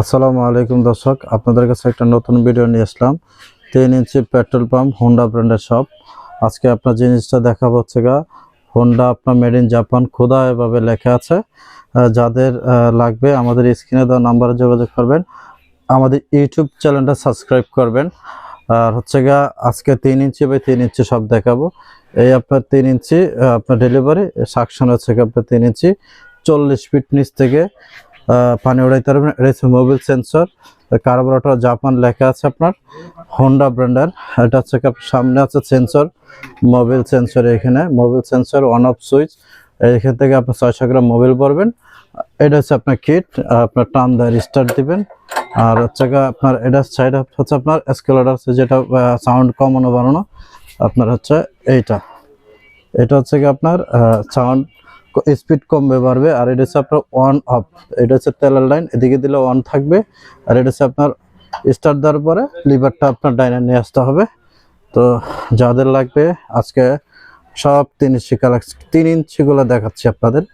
আসসালামু আলাইকুম দর্শক, আপনাদের কাছে একটা নতুন ভিডিও নিয়ে আসলাম। তিন ইঞ্চি পেট্রোল পাম্প হোন্ডা ব্র্যান্ডের শপ আজকে আপনার জিনিসটা দেখাবো হচ্ছে গা হোন্ডা আপনার মেড ইন জাপান খোদা এভাবে লেখা আছে। যাদের লাগবে আমাদের স্ক্রিনে দেওয়া নাম্বারে যোগাযোগ করবেন। আমাদের ইউটিউব চ্যানেলটা সাবস্ক্রাইব করবেন। আর হচ্ছে গা, আজকে তিন ইঞ্চি বাই তিন ইঞ্চি সব দেখাবো। এই আপনার তিন ইঞ্চি আপনার ডেলিভারি সাকশন হচ্ছে গিয়ে আপনার তিন ইঞ্চি, চল্লিশ ফিট নিচ থেকে পানি উড়াইতে পারবেন। এটা হচ্ছে মোবিল সেন্সর। কার্বোরেটর জাপান লেখা আছে আপনার। হোন্ডা ব্র্যান্ডের। এটা হচ্ছে সামনে আছে সেন্সর। মোবিল সেন্সর এখানে। Mobil sensor on off switch এখান থেকে আপনি ছয়শো গ্রাম মোবিল পড়বেন এটা হচ্ছে আপনার কিট আপনার টান দেয় রিস্টার্ট দিবেন। আর হচ্ছে আপনার এটা সাইড হচ্ছে আপনার স্কেলার আছে, যেটা সাউন্ড কমানো বানানো আপনার হচ্ছে এইটা। এটা হচ্ছে আপনার সাউন্ড স্পিড কমবে বাড়বে, আর এটা হচ্ছে আপনার অন অফ এটা হচ্ছে তেলের লাইন এদিকে দিলে অন থাকবে, আর এটা হচ্ছে আপনার স্টার্ট দেওয়ার পরে লিভারটা আপনার ডাইনে নিয়ে আসতে হবে। তো যাদের লাগবে, আজকে সব তিন ইঞ্চি কালেকশন তিন ইঞ্চিগুলো দেখাচ্ছি আপনাদের।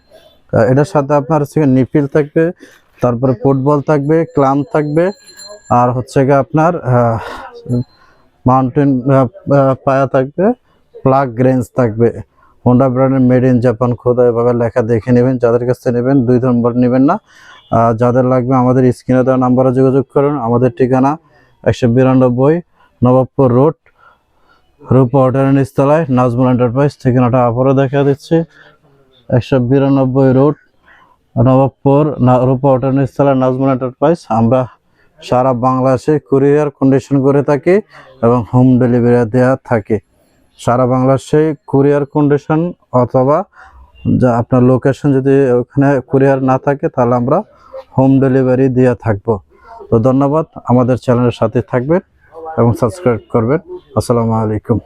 এটার সাথে আপনার হচ্ছে নিপিল থাকবে, তারপরে ফুটবল থাকবে ক্লাম থাকবে, আর হচ্ছে গিয়ে আপনার মাউন্টেন পায়া থাকবে প্লাগ রেঞ্জ থাকবে। হোন্ডা ব্র্যান্ডের মেড ইন জাপান খোদা, এভাবে লেখা দেখে নেবেন। যাদের কাছ নেবেন, দুই নম্বর নেবেন না। যাদের লাগবে আমাদের স্ক্রিনে দেওয়া নাম্বারে যোগাযোগ করুন। আমাদের ঠিকানা একশো বিরানব্বই নবাবপুর রোড, রূপা হোটেল নিচতলায়, নাজমুল এন্টারপ্রাইজ। ঠিকানাটা আবারও দেখা দিচ্ছি। একশো বিরানব্বই রোড, নবাবপুর রূপা হোটেল নিচতলায়, নাজমুল এন্টারপ্রাইজ। আমরা সারা বাংলাদেশে কুরিয়ার কন্ডিশন করে থাকি এবং হোম ডেলিভারি দেওয়া থাকে। সারা বাংলাদেশে কুরিয়ার কন্ডিশন অথবা যা আপনার লোকেশন যদি ওখানে কুরিয়ার না থাকে, তাহলে আমরা হোম ডেলিভারি দিয়ে থাকব। তো ধন্যবাদ, আমাদের চ্যানেলের সাথে থাকবেন এবং সাবস্ক্রাইব করবেন। আসসালামু আলাইকুম।